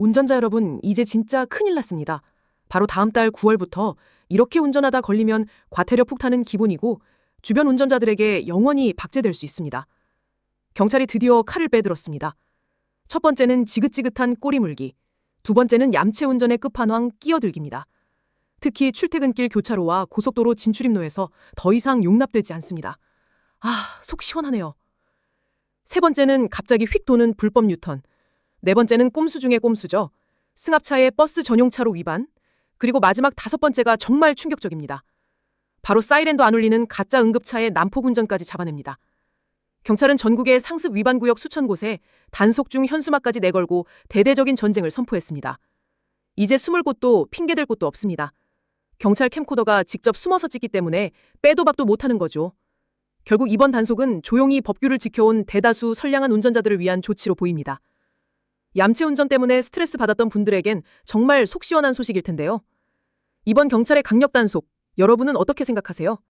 운전자 여러분, 이제 진짜 큰일 났습니다. 바로 다음 달 9월부터 이렇게 운전하다 걸리면 과태료 폭탄은 기본이고 주변 운전자들에게 영원히 박제될 수 있습니다. 경찰이 드디어 칼을 빼들었습니다. 첫 번째는 지긋지긋한 꼬리 물기, 두 번째는 얌체 운전의 끝판왕 끼어들기입니다. 특히 출퇴근길 교차로와 고속도로 진출입로에서 더 이상 용납되지 않습니다. 아, 속 시원하네요. 세 번째는 갑자기 휙 도는 불법 유턴. 네 번째는 꼼수 중의 꼼수죠. 승합차의 버스 전용 차로 위반. 그리고 마지막 다섯 번째가 정말 충격적입니다. 바로 사이렌도 안 울리는 가짜 응급차의 난폭 운전까지 잡아냅니다. 경찰은 전국의 상습 위반 구역 수천 곳에 단속 중 현수막까지 내걸고 대대적인 전쟁을 선포했습니다. 이제 숨을 곳도 핑계댈 곳도 없습니다. 경찰 캠코더가 직접 숨어서 찍기 때문에 빼도 박도 못하는 거죠. 결국 이번 단속은 조용히 법규를 지켜온 대다수 선량한 운전자들을 위한 조치로 보입니다. 얌체 운전 때문에 스트레스 받았던 분들에겐 정말 속 시원한 소식일 텐데요. 이번 경찰의 강력 단속, 여러분은 어떻게 생각하세요?